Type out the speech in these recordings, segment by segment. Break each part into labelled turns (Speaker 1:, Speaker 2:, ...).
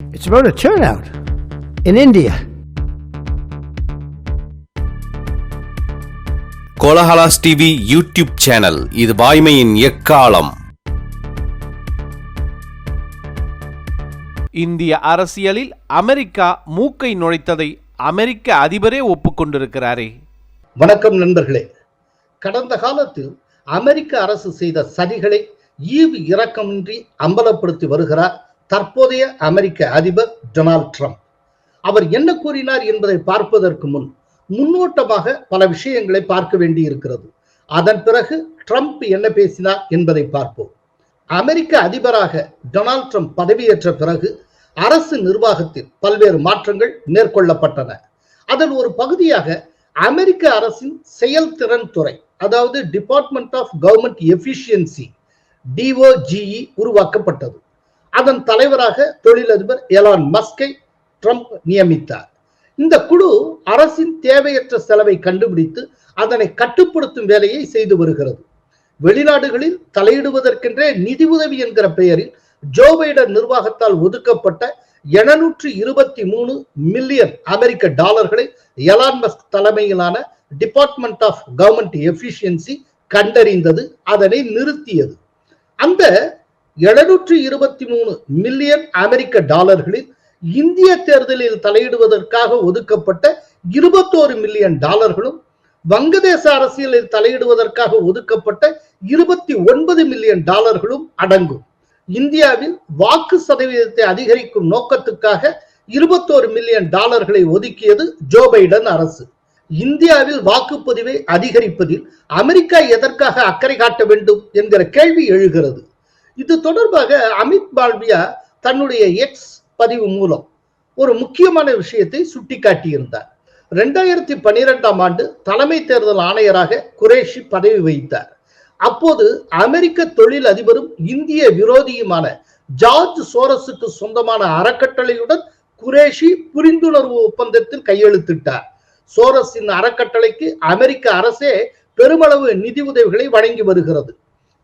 Speaker 1: It's about a turnout in India.
Speaker 2: Kolahalas TV YouTube channel இது வாய்மையின் எக்காலம்.
Speaker 3: இந்திய அரசியலில் அமெரிக்கா மூக்கை நுழைத்ததை அமெரிக்க அதிபரே ஒப்புக்கொண்டிருக்கிறாரே.
Speaker 4: வணக்கம் நண்பர்களே. கடந்த காலத்தில் அமெரிக்க அரசு செய்த சதிகளை ஈவு இரக்கமின்றி அம்பலப்படுத்தி வருகிறார் தற்போதைய அமெரிக்க அதிபர் டொனால்ட் ட்ரம்ப். அவர் என்ன கூறினார் என்பதை பார்ப்பதற்கு முன் முன்னோட்டமாக பல விஷயங்களை பார்க்க வேண்டியிருக்கிறது அதன் பிறகு ட்ரம்ப் என்ன பேசினார் என்பதை பார்ப்போம். அமெரிக்க அதிபராக டொனால்ட் ட்ரம்ப் பதவியேற்ற பிறகு அரசு நிர்வாகத்தில் பல்வேறு மாற்றங்கள் மேற்கொள்ளப்பட்டன. அதன் ஒரு பகுதியாக அமெரிக்க அரசின் செயல்திறன் துறை அதாவது department of government efficiency DOGE உருவாக்கப்பட்டது. அதன் தலைவராக தொழிலதிபர் எலான் மஸ்கை ட்ரம்ப் நியமித்தார். இந்த குழு அரசின் தேவையற்ற செலவை கண்டுபிடித்து அதனை கட்டுப்படுத்தும் வேலையை செய்து வருகிறது. வெளிநாடுகளில் தலையிடுவதற்கென்றே நிதி உதவி என்கிற பெயரில் ஜோ பைடன் நிர்வாகத்தால் ஒதுக்கப்பட்ட எழுநூற்று இருபத்தி மூணு மில்லியன் அமெரிக்க டாலர்களை எலான் மஸ்க் தலைமையிலான டிபார்ட்மெண்ட் ஆஃப் கவர்மெண்ட் எஃபிஷியன்சி கண்டறிந்தது அதனை நிறுத்தியது. அந்த எழுநூற்றி இருபத்தி மூணு மில்லியன் அமெரிக்க டாலர்களில் இந்திய தேர்தலில் தலையிடுவதற்காக ஒதுக்கப்பட்ட இருபத்தோரு மில்லியன் டாலர்களும் வங்கதேச அரசியலில் தலையிடுவதற்காக ஒதுக்கப்பட்ட இருபத்தி ஒன்பது மில்லியன் டாலர்களும் அடங்கும். இந்தியாவில் வாக்கு சதவீதத்தை அதிகரிக்கும் நோக்கத்துக்காக இருபத்தோரு மில்லியன் டாலர்களை ஒதுக்கியது ஜோ பைடன் அரசு. இந்தியாவில் வாக்குப்பதிவை அதிகரிப்பதில் அமெரிக்கா எதற்காக அக்கறை காட்ட வேண்டும் என்கிற கேள்வி எழுகிறது. இது தொடர்பாக அமித் பால்பியா தன்னுடைய எக்ஸ் பதிவு மூலம் ஒரு முக்கியமான விஷயத்தை சுட்டிக்காட்டியிருந்தார். ரெண்டாயிரத்தி பன்னிரெண்டாம் ஆண்டு தலைமை தேர்தல் ஆணையராக குரேஷி பதவி வகித்தார். அப்போது அமெரிக்க தொழில் அதிபரும் இந்திய விரோதியுமான ஜார்ஜ் சோரஸுக்கு சொந்தமான அறக்கட்டளையுடன் குரேஷி புரிந்துணர்வு ஒப்பந்தத்தில் கையெழுத்திட்டார். சோரஸின் அறக்கட்டளைக்கு அமெரிக்க அரசே பெருமளவு நிதி உதவிகளை வழங்கி வருகிறது.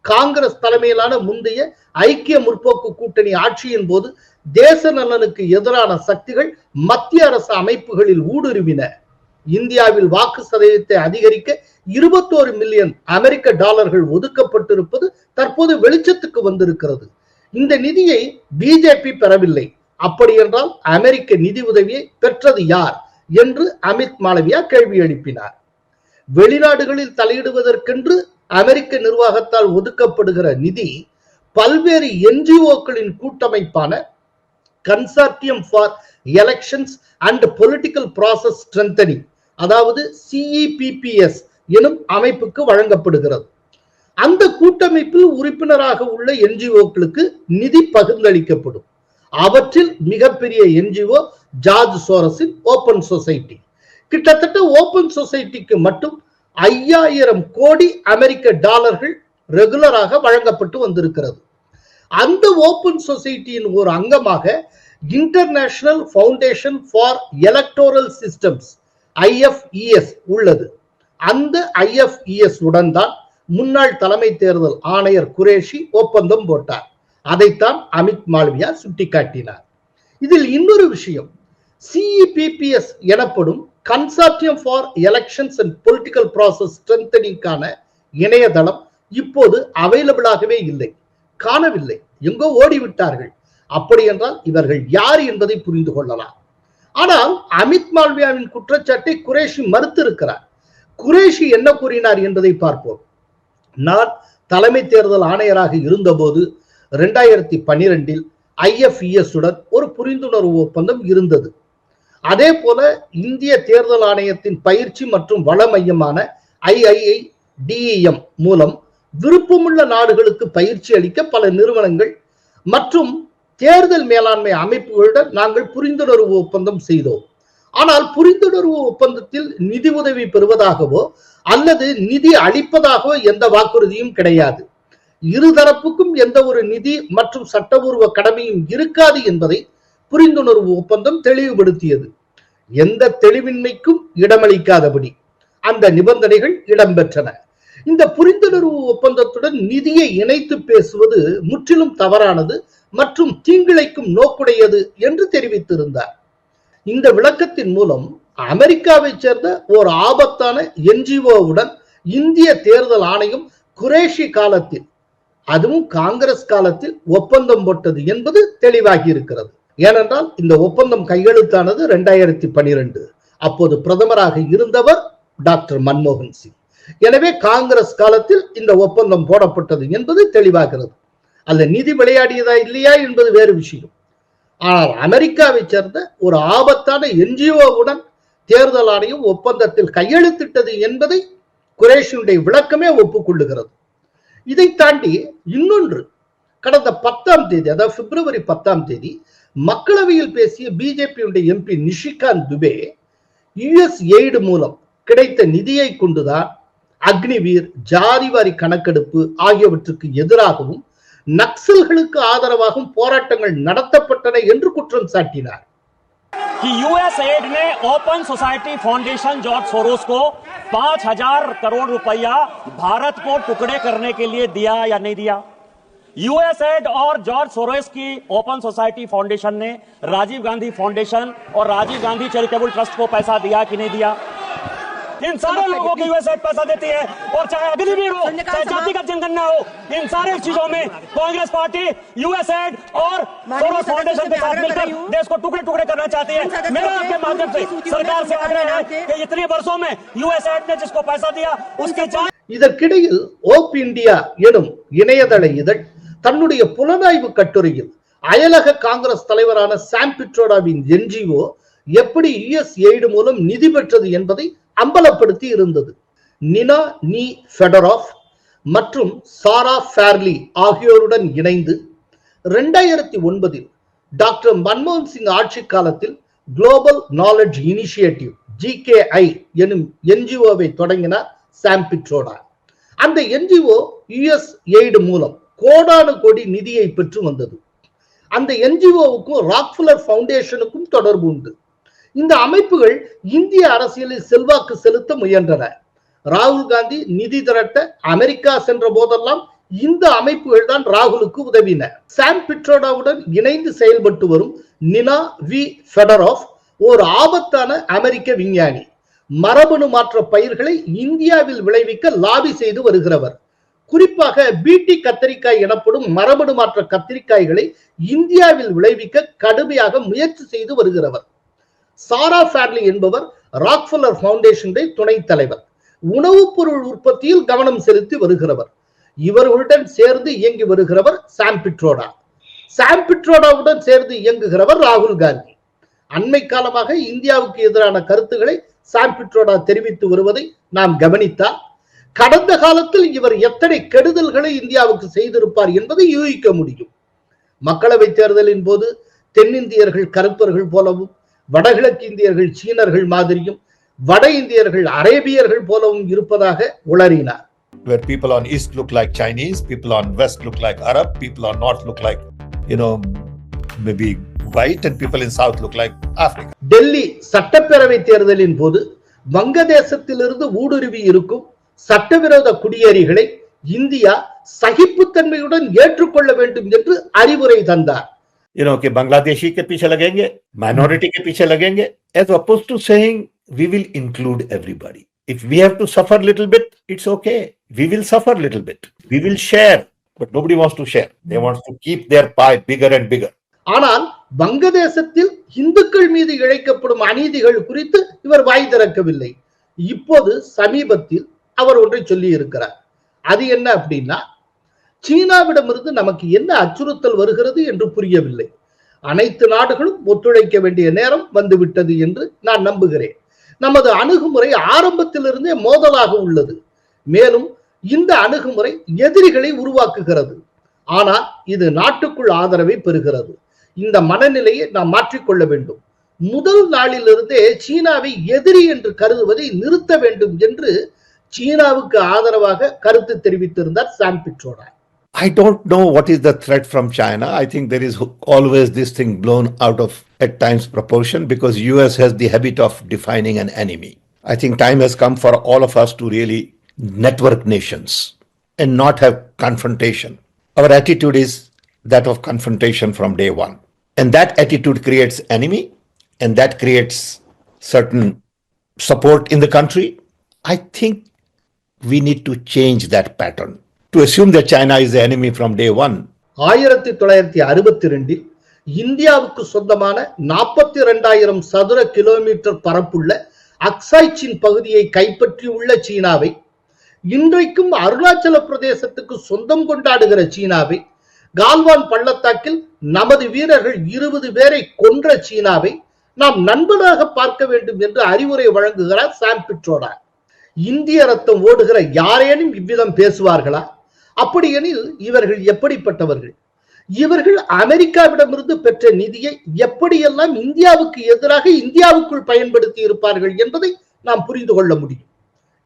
Speaker 4: காங்கிரஸ் தலைமையிலான முந்தைய ஐக்கிய முற்போக்கு கூட்டணி ஆட்சியின் போது தேச நலனுக்கு எதிரான சக்திகள் மத்திய அரசு அமைப்புகளில் ஊடுருவின. இந்தியாவில் வாக்கு சதவீதத்தை அதிகரிக்க இருபத்தோரு மில்லியன் அமெரிக்க டாலர்கள் ஒதுக்கப்பட்டிருப்பது தற்போது வெளிச்சத்துக்கு வந்திருக்கிறது. இந்த நிதியை பிஜேபி பெறவில்லை. அப்படி என்றால் அமெரிக்க நிதி உதவியை பெற்றது யார்? என்று அமித் மாளவியா கேள்வி எழுப்பினார். வெளிநாடுகளில் தலையிடுவதற்கென்று அமெரிக்க நிர்வாகத்தால் ஒதுக்கப்படுகிற நிதி பல்வேறு என்ஜிஓக்களின் கூட்டமைப்பான consortium for elections and political process strengthening அதாவது சிஇபிபிஎஸ் எனும் அமைப்புக்கு வழங்கப்படுகிறது. அந்த கூட்டமைப்பில் உறுப்பினராக உள்ள என்ஜிஓக்களுக்கு நிதி பகிர்ந்தளிக்கப்படும். அவற்றில் மிகப்பெரிய என்ஜிஓ ஜார்ஜ் சோரஸின் ஓபன் சொசைட்டி கிட்டத்தட்ட ஓபன் சொசைட்டிக்கு மட்டும் ஐயாயிரம் கோடி அமெரிக்க டாலர்கள் ரெகுலராக வழங்கப்பட்டு வந்திருக்கிறது. அந்த ஓபன் சொசைட்டியின் ஒரு அங்கமாக international foundation for electoral systems IFES உள்ளது. அந்த ஐஎஃப்இஎஸ் உடன் தான் முன்னாள் தலைமை தேர்தல் ஆணையர் குரேஷி ஒப்பந்தம் போட்டார். அதைத்தான் அமித் மால்வியா சுட்டிக்காட்டினார். இதில் இன்னொரு விஷயம் சிஇபிபிஎஸ் எனப்படும் consortium for elections and political process ஸ்ட்ரென்தனிங்கான இணையதளம் இப்போது அவைலபிளாகவே இல்லை. காணவில்லை. எங்கோ ஓடிவிட்டார்கள். அப்படி என்றால் இவர்கள் யார் என்பதை புரிந்து கொள்ளலாம். ஆனால் அமித் மால்வியாவின் குற்றச்சாட்டை குரேஷி மறுத்திருக்கிறார். குரேஷி என்ன கூறினார் என்பதை பார்ப்போம். நான் தலைமை தேர்தல் ஆணையராக இருந்தபோது ரெண்டாயிரத்தி பன்னிரெண்டில் ஐஎஃப்இஎஸ் உடன் ஒரு புரிந்துணர்வு ஒப்பந்தம் இருந்தது. அதே போல இந்திய தேர்தல் ஆணையத்தின் பயிற்சி மற்றும் வள மையமான ஐஐஐ டிஇஎம் மூலம் விருப்பமுள்ள நாடுகளுக்கு பயிற்சி அளிக்க பல நிறுவனங்கள் மற்றும் தேர்தல் மேலாண்மை அமைப்புகளுடன் நாங்கள் புரிந்துணர்வு ஒப்பந்தம் செய்தோம். ஆனால் புரிந்துணர்வு ஒப்பந்தத்தில் நிதி உதவி பெறுவதாகவோ அல்லது நிதி அளிப்பதாகவோ எந்த வாக்குறுதியும் கிடையாது. இருதரப்புக்கும் எந்த ஒரு நிதி மற்றும் சட்டபூர்வ கடமையும் இருக்காது என்பதை புரிந்துணர்வு ஒப்பந்தம் தெளிவுபடுத்தியது. எந்த தெளிவின்மைக்கும் இடமளிக்காதபடி அந்த நிபந்தனைகள் இடம்பெற்றன. இந்த புரிந்துணர்வு ஒப்பந்தத்துடன் நிதியை இணைத்து பேசுவது முற்றிலும் தவறானது மற்றும் தீங்கிழைக்கும் நோக்குடையது என்று தெரிவித்திருந்தார். இந்த விளக்கத்தின் மூலம் அமெரிக்காவைச் சேர்ந்த ஒரு ஆபத்தான என்ஜிஓவுடன் இந்திய தேர்தல் ஆணையம் குரேஷி காலத்தில் அதுவும் காங்கிரஸ் காலத்தில் ஒப்பந்தம் போட்டது என்பது தெளிவாகி இருக்கிறது ஏனென்றால் இந்த ஒப்பந்தம் கையெழுத்தானது ரெண்டாயிரத்தி பனிரெண்டு அப்போது பிரதமராக இருந்தவர் டாக்டர் மன்மோகன் சிங். எனவே காங்கிரஸ் காலத்தில் இந்த ஒப்பந்தம் போடப்பட்டது என்பது தெளிவாகிறது. அந்த நிதி விளையாடியதா இல்லையா என்பது வேறு விஷயம். ஆனால் அமெரிக்காவை சேர்ந்த ஒரு ஆபத்தான என்ஜிஓவுடன் தேர்தல் ஆணையம் ஒப்பந்தத்தில் கையெழுத்திட்டது என்பதை குரேஷனுடைய விளக்கமே ஒப்புக்கொள்ளுகிறது. இதை தாண்டி இன்னொன்று கடந்த பத்தாம் தேதி அதாவது பிப்ரவரி பத்தாம் தேதி மக்களவையில் பேசிய பிஜேபியுடைய MP Nishikant Dubey US aid மூலம் கிடைத்த நிதியை கொண்டுதான் அக்னிவீர் ஜாதிவாரி கணக்கெடுப்பு ஆகியவற்றுக்கு எதிராகவும் நக்சல்களுக்கு ஆதரவாகவும் போராட்டங்கள் நடத்தப்பட்டன என்று குற்றம் சாட்டினார்
Speaker 5: कि यूएस एड ने open society foundation George Soros को पांच हजार करोड़ रुपया भारत को टुकड़े करने के लिए दिया या नहीं दिया यूएस एड और जॉर्ज सोरोस की ओपन सोसाइटी फाउंडेशन ने राजीव गांधी फाउंडेशन और राजीव गांधी चैरिटेबल ट्रस्ट को पैसा दिया कि नहीं दिया इन सारे लोगों को यूएस एड पैसा देती है और चाहे अग्निवीर हो चाहे जातिगत जनगणना हो इन सारे चीजों में कांग्रेस पार्टी यूएस एड और सोरोस फाउंडेशन के साथ मिलकर देश को टुकड़े टुकड़े करना चाहती है मेरा आपके माध्यम से सरकार से आग्रह है कि इतने वर्षों में यूएस एड ने जिसको पैसा दिया उसकी जांच
Speaker 4: இதற்கிடையில் ஓப் இந்தியா எனும் இணையதள இதழ் தன்னுடைய புலனாய்வு கட்டுரையில் அயலக காங்கிரஸ் தலைவரான சாம் பிட்ரோடாவின் என்ஜிஓ எப்படி யுஎஸ் எய்டு மூலம் நிதி பெற்றது என்பதை அம்பலப்படுத்தி இருந்தது. நினா நீ ஃபெடராஃப் மற்றும் சாரா ஃபேர்லி ஆகியோருடன் இணைந்து ரெண்டாயிரத்தி ஒன்பதில் டாக்டர் மன்மோகன் சிங் ஆட்சி காலத்தில் குளோபல் நாலேஜ் இனிஷியேட்டிவ் ஜிகேஐ எனும் என்ஜிஓவை தொடங்கினார் சாம் பிட்ரோடா. அந்த என்ஜிஓ யுஎஸ் எய்டு மூலம் கோடானு கோடி நிதியை பெற்று வந்தது. அந்த என்ஜிஓவுக்கும் ராக்ஃபுலர் ஃபவுண்டேஷனுக்கும் தொடர்பு உண்டு. இந்த அமைப்புகள் இந்திய அரசியலில் செல்வாக்கு செலுத்த முயன்றன. ராகுல் காந்தி நிதி திரட்ட அமெரிக்கா சென்ற போதெல்லாம் இந்த அமைப்புகள் தான் ராகுலுக்கு உதவின. சாம் பிட்ரோடாவுடன் இணைந்து செயல்பட்டு வரும் நினா வி. ஃபெடரோஃப் ஒரு ஆபத்தான அமெரிக்க விஞ்ஞானி. மரபணு மாற்ற பயிர்களை இந்தியாவில் விளைவிக்க லாபி செய்து வருகிறவர். குறிப்பாக பீட்டி கத்தரிக்காய் எனப்படும் மரபணு மாற்ற கத்திரிக்காய்களை இந்தியாவில் விளைவிக்க கடுமையாக முயற்சி செய்து வருகிறவர். சாரா ஃபேட்லி என்பவர் ராக்ஃபல்லர் ஃபவுண்டேஷனுடைய துணைத் தலைவர். உணவுப் பொருள் உற்பத்தியில் கவனம் செலுத்தி வருகிறவர். இவர்களுடன் சேர்ந்து இயங்கி வருகிறவர் சாம் பிட்ரோடா. சாம் பிட்ரோடாவுடன் சேர்ந்து இயங்குகிறவர் ராகுல் காந்தி. அண்மை காலமாக இந்தியாவுக்கு எதிரான கருத்துக்களை சாம் பிட்ரோடா தெரிவித்து வருவதை நாம் கவனித்தால் கடந்த காலத்தில் இவர் எத்தனை கெடுதல்களை இந்தியாவுக்கு செய்திருப்பார் என்பதை யூகிக்க முடியும் மக்களவை தேர்தலின் போது தென்னிந்தியர்கள் கருப்பர்கள் போலவும் வடகிழக்கு இந்தியர்கள் சீனர்கள் மாதிரியும் வட இந்தியர்கள் அரேபியர்கள் போலவும் இருப்பதாக உளறினார்
Speaker 6: where people on east look like Chinese, people on west look like Arab, people on north look like, you know, maybe white, and people in south look like.
Speaker 4: Delhi சட்டப்பேரவை தேர்தலின் போது வங்கதேசத்திலிருந்து ஊடுருவி இருக்கும் சட்டவிரோத குடியேறிகளை இந்தியா சகிப்புத்தன்மையுடன் ஏற்றுக்கொள்ள வேண்டும் என்று அறிவுரை தந்தார்
Speaker 6: You know, कि बांग्लादेशी के पीछे लगेंगे, minority के पीछे लगेंगे, as opposed to saying we will include everybody. If we have to suffer little bit, it's okay. We will suffer little bit. We will share, but nobody wants to share. They want to keep their pie bigger and bigger.
Speaker 4: ஆனால் வங்கதேசத்தில் இந்துக்கள் மீது இழைக்கப்படும் அநீதிகள் குறித்து இவர் வாய் திறக்கவில்லை இப்போது சமீபத்தில் அவர் ஒன்றை சொல்லி இருக்கிறார். அது என்ன அப்படின்னா சீனாவிடமிருந்து நமக்கு என்ன அச்சுறுத்தல் வருகிறது என்று புரியவில்லை. அனைத்து நாடுகளும் ஒத்துழைக்க வேண்டிய நேரம் வந்துவிட்டது என்று நான் நம்புகிறேன். நமது அணுகுமுறை ஆரம்பத்திலிருந்தே மோதலாக உள்ளது. மேலும் இந்த அணுகுமுறை எதிரிகளை உருவாக்குகிறது. ஆனால் இது நாட்டுக்குள் ஆதரவை பெறுகிறது. இந்த மனநிலையை நாம் மாற்றிக்கொள்ள வேண்டும். முதல் நாளிலிருந்தே சீனாவை எதிரி என்று கருதுவதை நிறுத்த வேண்டும் என்று சீனாவுக்கு ஆதரவாக கருத்து தெரிவித்திருந்தார் Sam Pitroda
Speaker 6: I don't know what is the threat from China. I think there is always this thing blown out of at times proportion because US has the habit of defining an enemy. I think time has come for all of us to really network nations and not have confrontation. Our attitude is that of confrontation from day one. And that attitude creates enemy and that creates certain support in the country. I think we need to change that pattern. To assume that China is the enemy from day one
Speaker 4: ஆயிரத்தி தொள்ளாயிரத்தி அறுபத்தி ரெண்டில் இந்தியாவுக்கு சொந்தமான நாற்பத்தி இரண்டாயிரம் சதுர kilometre பரப்புள்ள Aksai scene பகுதியை கைப்பற்றியுள்ள சீனாவை இன்றைக்கும் அருணாச்சல பிரதேசத்துக்கு சொந்தம் கொண்டாடுகிற சீனாவை கால்வான் பள்ளத்தாக்கில் நமது வீரர்கள் இருபது பேரை கொன்ற சீனாவை நாம் நண்பனாக பார்க்க வேண்டும் என்று அறிவுரை வழங்குகிறார் சாம் பிட்ரோடா இந்திய ரத்தம் ஓடுகிற யாரேனும் இவ்விதம் பேசுவார்களா? அப்படியெனில் இவர்கள் எப்படிப்பட்டவர்கள்? இவர்கள் அமெரிக்காவிடமிருந்து பெற்ற நிதியை எப்படியெல்லாம் இந்தியாவுக்கு எதிராக இந்தியாவுக்குள் பயன்படுத்தி இருப்பார்கள் என்பதை நாம் புரிந்து கொள்ள முடியும்.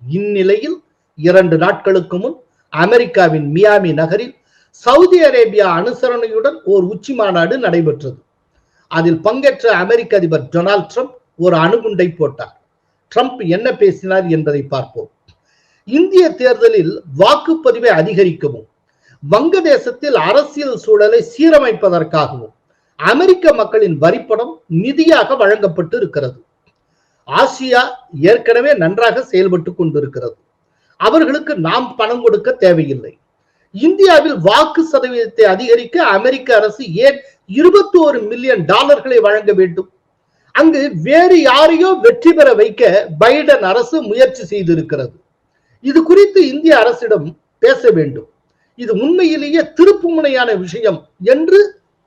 Speaker 4: இந்நிலையில் இரண்டு நாட்களுக்கு முன் அமெரிக்காவின் மியாமி நகரில் சவுதி அரேபியா அனுசரணையுடன் ஓர் உச்சி மாநாடு நடைபெற்றது. அதில் பங்கேற்ற அமெரிக்க அதிபர் டொனால்ட் ட்ரம்ப் ஒரு அணுகுண்டை போட்டார். ட்ரம்ப் என்ன பேசினார் என்பதை பார்ப்போம். இந்திய தேர்தலில் வாக்குப்பதிவை அதிகரிக்கவும் வங்கதேசத்தில் அரசியல் சூழலை சீரமைப்பதற்காகவும் அமெரிக்க மக்களின் வரிப்படம் நிதியாக வழங்கப்பட்டு இருக்கிறது. ஆசியா ஏற்கனவே நன்றாக செயல்பட்டு கொண்டிருக்கிறது. அவர்களுக்கு நாம் பணம் கொடுக்க தேவையில்லை. இந்தியாவில் வாக்கு சதவீதத்தை அதிகரிக்க அமெரிக்க அரசு ஏன் இருபத்தி ஒரு மில்லியன் டாலர்களை வழங்க வேண்டும்? அங்கு வேறு யாரையோ வெற்றி பெற வைக்க பைடன் அரசு முயற்சி செய்திருக்கிறது. இது குறித்து இந்திய அரசிடம் பேச வேண்டும். இது உண்மையிலேயே திருப்பு முனையான விஷயம் என்று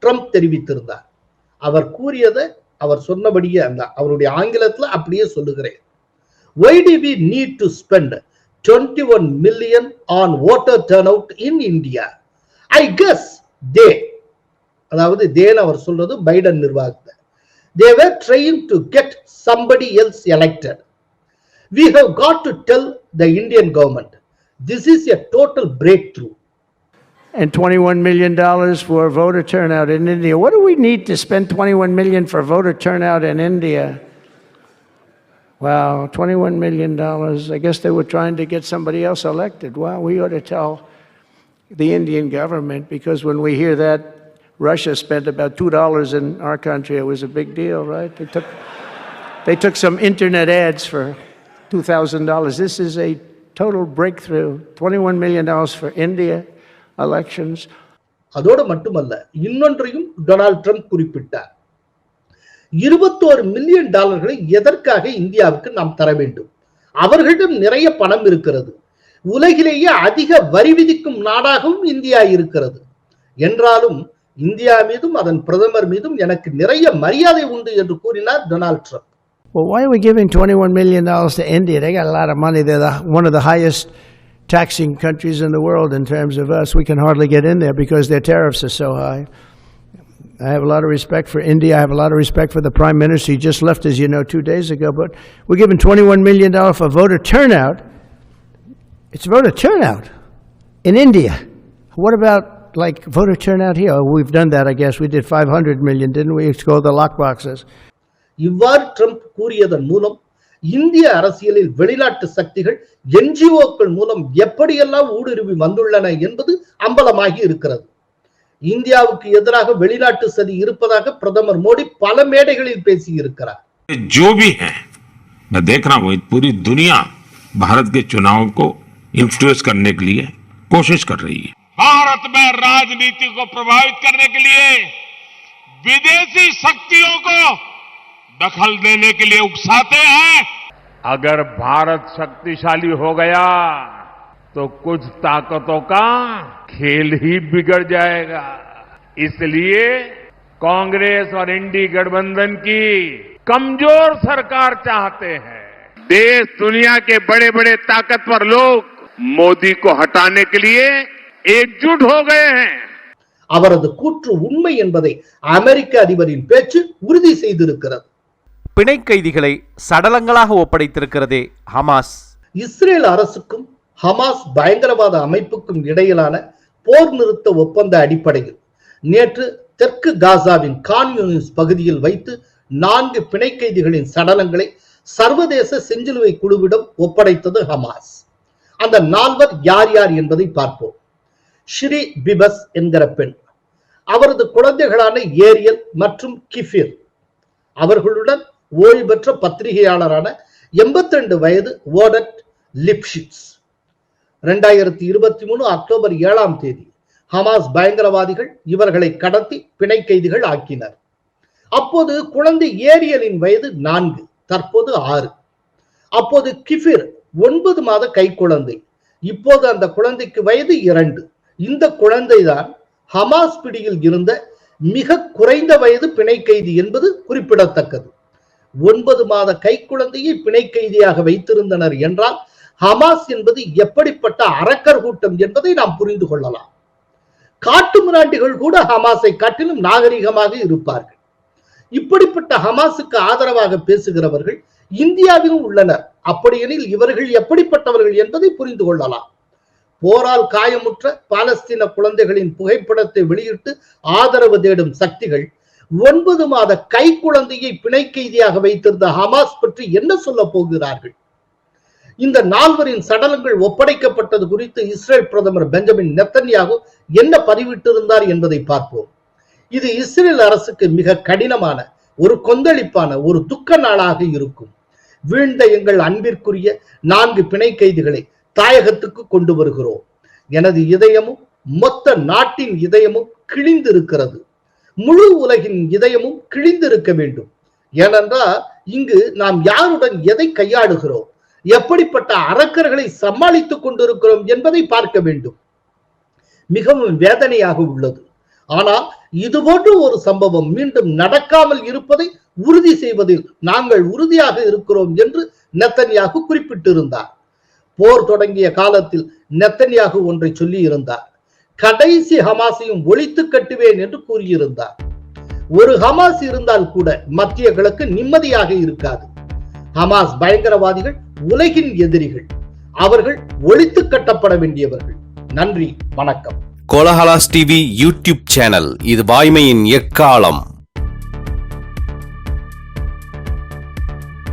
Speaker 4: ட்ரம்ப் தெரிவித்திருந்தார். அவர் கூறியதை அவர் சொன்னபடியே அந்த அவருடைய ஆங்கிலத்துல அப்படியே சொல்லுகிறேன். Why do we need to spend twenty one million on voter turnout in India I guess they அதாவது தேன் அவர் சொல்றது பைடன் நிர்வாகத்தை. They were trying to get somebody else elected. We have got to tell the Indian government this is a total breakthrough.
Speaker 1: And $21 million for voter turnout in India. What do we need to spend 21 million for voter turnout in India? Wow, $21 million. I guess they were trying to get somebody else elected. Wow, we ought to tell the Indian government because when we hear that Russia spent about $2 in our country, it was a big deal, right? They took, they took some internet ads for $2,000. This is a total breakthrough. $21 million for India elections.
Speaker 4: அதோடு மட்டுமல்ல இன்னொன்றையும் Donald Trump குறிப்பிட்டார் இருபத்தோரு million டாலர்களை எதற்காக இந்தியாவுக்கு நாம் தர வேண்டும் அவர்களிடம் நிறைய பணம் இருக்கிறது உலகிலேயே அதிக வரி விதிக்கும் நாடாகவும் இந்தியா இருக்கிறது என்றாலும் இந்தியா மீதும் அதன் பிரதமர் மீதும் எனக்கு நிறைய மரியாதை உண்டு என்று கூறினார் Donald Trump
Speaker 1: Well, why are we giving $21 million to India? They got a lot of money. They're the, one of the highest taxing countries in the world in terms of us. We can hardly get in there because their tariffs are so high. I have a lot of respect for India. I have a lot of respect for the Prime Minister. He just left, as you know, two days ago. But we're giving $21 million for voter turnout. It's voter turnout in India. What about like voter turnout here? Oh, we've done that, I guess. We did 500 million, didn't we? It's called the lock boxes.
Speaker 4: இவ்வாறு Trump கூறியதன் மூலம் இந்திய அரசியலில் வெளிநாட்டு சக்திகள் என்ஜிஓக்கள் மூலம் எப்படியெல்லாம் ஊடுருவி வந்துள்ளன என்பது அம்பலமாகி இருக்கிறது இந்தியாவுக்கு எதிராக வெளிநாட்டு சதி இருப்பதாக பிரதமர் மோடி பல மேடைகளில் பேசியிருக்கிறார்
Speaker 7: जो भी है मैं देख रहा हूं पूरी दुनिया भारत के चुनाव को इन्फ्लुएंस करने के लिए कोशिश कर रही है भारत में राजनीति को प्रभावित करने के लिए विदेशी शक्तियों को दखल देने के लिए उकसाते हैं। अगर भारत शक्तिशाली हो गया तो कुछ ताकतों का खेल ही बिगड़ जाएगा। इसलिए कांग्रेस और इंडी गठबंधन की कमज़ोर सरकार चाहते हैं। देश दुनिया के बड़े बड़े ताकतवर लोग मोदी को हटाने के लिए एकजुट हो गए हैं
Speaker 4: அவரது கூற்று உண்மை என்பதை அமெரிக்க அதிபரின் பேச்சு உறுதி செய்திருக்கிறது
Speaker 3: பிணை கைதிகளை சடலங்களாக ஒப்படைத்திருக்கிறதே ஹமாஸ்
Speaker 4: இஸ்ரேல் அரசுக்கும் ஹமாஸ் பயங்கரவாத அமைப்புக்கும் இடையிலான போர் நிறுத்த ஒப்பந்த அடிப்படையில் நேற்று தெற்கு காசாவின் கான் யூனிஸ் பகுதியில் வைத்து நான்கு பிணை கைதிகளின் சடலங்களை சர்வதேச செஞ்சிலுவை குழுவிடம் ஒப்படைத்தது ஹமாஸ் அந்த நால்வர் யார் யார் என்பதை பார்ப்போம் ஸ்ரீ பிபஸ் என்கிற பெண். அவரது குழந்தைகளான ஏரியல் மற்றும் கிஃபிர். அவர்களுடன் ஓய்வு பெற்ற பத்திரிகையாளரான 82 வயது ஓடட் லிப்ஷிட்ஸ். ரெண்டாயிரத்தி இருபத்தி மூணு அக்டோபர் ஏழாம் தேதி ஹமாஸ் பயங்கரவாதிகள் இவர்களை கடத்தி பிணை கைதிகள் ஆக்கினர். அப்போது குழந்தை ஏரியலின் வயது நான்கு தற்போது ஆறு. அப்போது கிஃபிர் ஒன்பது மாத கைக்குழந்தை. இப்போது அந்த குழந்தைக்கு வயது இரண்டு. இந்த குழந்தைதான் ஹமாஸ் பிடியில் இருந்த மிக குறைந்த வயது பிணை கைதி என்பது குறிப்பிடத்தக்கது. ஒன்பது மாத கைக்குழந்தையை பிணை கைதியாக வைத்திருந்தனர் என்றால் ஹமாஸ் என்பது எப்படிப்பட்ட அரக்கர் கூட்டம் என்பதை நாம் புரிந்து கொள்ளலாம். காட்டு மிராண்டிகள் கூட ஹமாஸை காட்டிலும் நாகரிகமாக இருப்பார்கள். இப்படிப்பட்ட ஹமாஸுக்கு ஆதரவாக பேசுகிறவர்கள் இந்தியாவிலும் உள்ளனர். அப்படியெனில் இவர்கள் எப்படிப்பட்டவர்கள் என்பதை புரிந்து கொள்ளலாம். போரால் காயமுற்ற பாலஸ்தீன குழந்தைகளின் புகைப்படத்தை வெளியிட்டு ஆதரவு தேடும் சக்திகள் ஒன்பது மாத கை குழந்தையை பிணை கைதியாக வைத்திருந்த ஹமாஸ் பற்றி என்ன சொல்ல போகிறார்கள்? இந்த நால்வரின் சடலங்கள் ஒப்படைக்கப்பட்டது குறித்து இஸ்ரேல் பிரதமர் பெஞ்சமின் நெத்தன்யாகு என்ன பதிவிட்டிருந்தார் என்பதை பார்ப்போம். இது இஸ்ரேல் அரசுக்கு மிக கடினமான ஒரு கொந்தளிப்பான ஒரு துக்க நாளாக இருக்கும். வீழ்ந்த எங்கள் அன்பிற்குரிய நான்கு பிணை கைதிகளை தாயகத்துக்கு கொண்டு வருகிறோம். எனது இதயமும் மொத்த நாட்டின் இதயமும் கிழிந்திருக்கிறது. முழு உலகின் இதயமும் கிழிந்திருக்க வேண்டும். ஏனென்றால் இங்கு நாம் யாருடன் எதை கையாளுகிறோம்? எப்படிப்பட்ட அரக்கர்களை சமாளித்துக் கொண்டிருக்கிறோம் என்பதை பார்க்க வேண்டும். மிகவும் வேதனையாக உள்ளது. ஆனால் இதுபோன்ற ஒரு சம்பவம் மீண்டும் நடக்காமல் இருப்பதை உறுதி செய்வதில் நாங்கள் உறுதியாக இருக்கிறோம் என்று நெத்தனியாக குறிப்பிட்டிருந்தார். போர் தொடங்கிய காலத்தில் நெத்தன்யாகு ஒன்றை சொல்லி இருந்தார் கடைசி ஹமாஸையும் ஒழித்து கட்டுவேன் என்று கூறியிருந்தார். ஒரு ஹமாஸ் இருந்தால் கூட மத்திய கிழக்கு நிம்மதியாக இருக்காது. ஹமாஸ் பயங்கரவாதிகள் உலகின் எதிரிகள். அவர்கள் ஒழித்து கட்டப்பட வேண்டியவர்கள். நன்றி வணக்கம்.
Speaker 2: கோலஹலாஸ் டிவி யூடியூப் சேனல் இது வாய்மையின் எக்காலம்.